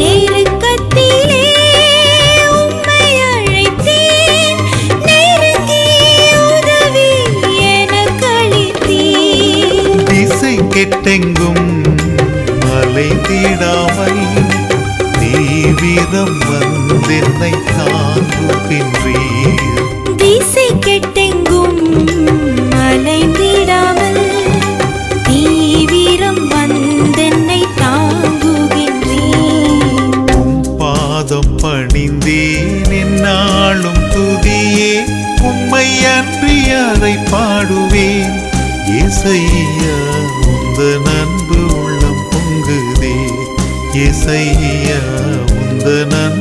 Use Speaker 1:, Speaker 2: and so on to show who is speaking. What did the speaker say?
Speaker 1: நெருக்கத்திலே உம்மை அழைத்தேன். நெருங்கி உதவி எனக்களித்தீர்
Speaker 2: திசை கெட்டெங்கும் அலைந்திடாமல் தீவிரம் வந்தென்னை தாங்குகின்றீர்.
Speaker 1: திசை கெட்டெங்கும்
Speaker 2: பாதம் என்னாலும் துதியே உம்மை அன்றி அதை பாடுவேன். இசையா உந்த நண்பு உள்ளம் பொங்குதே. இசையா உந்த நன்பு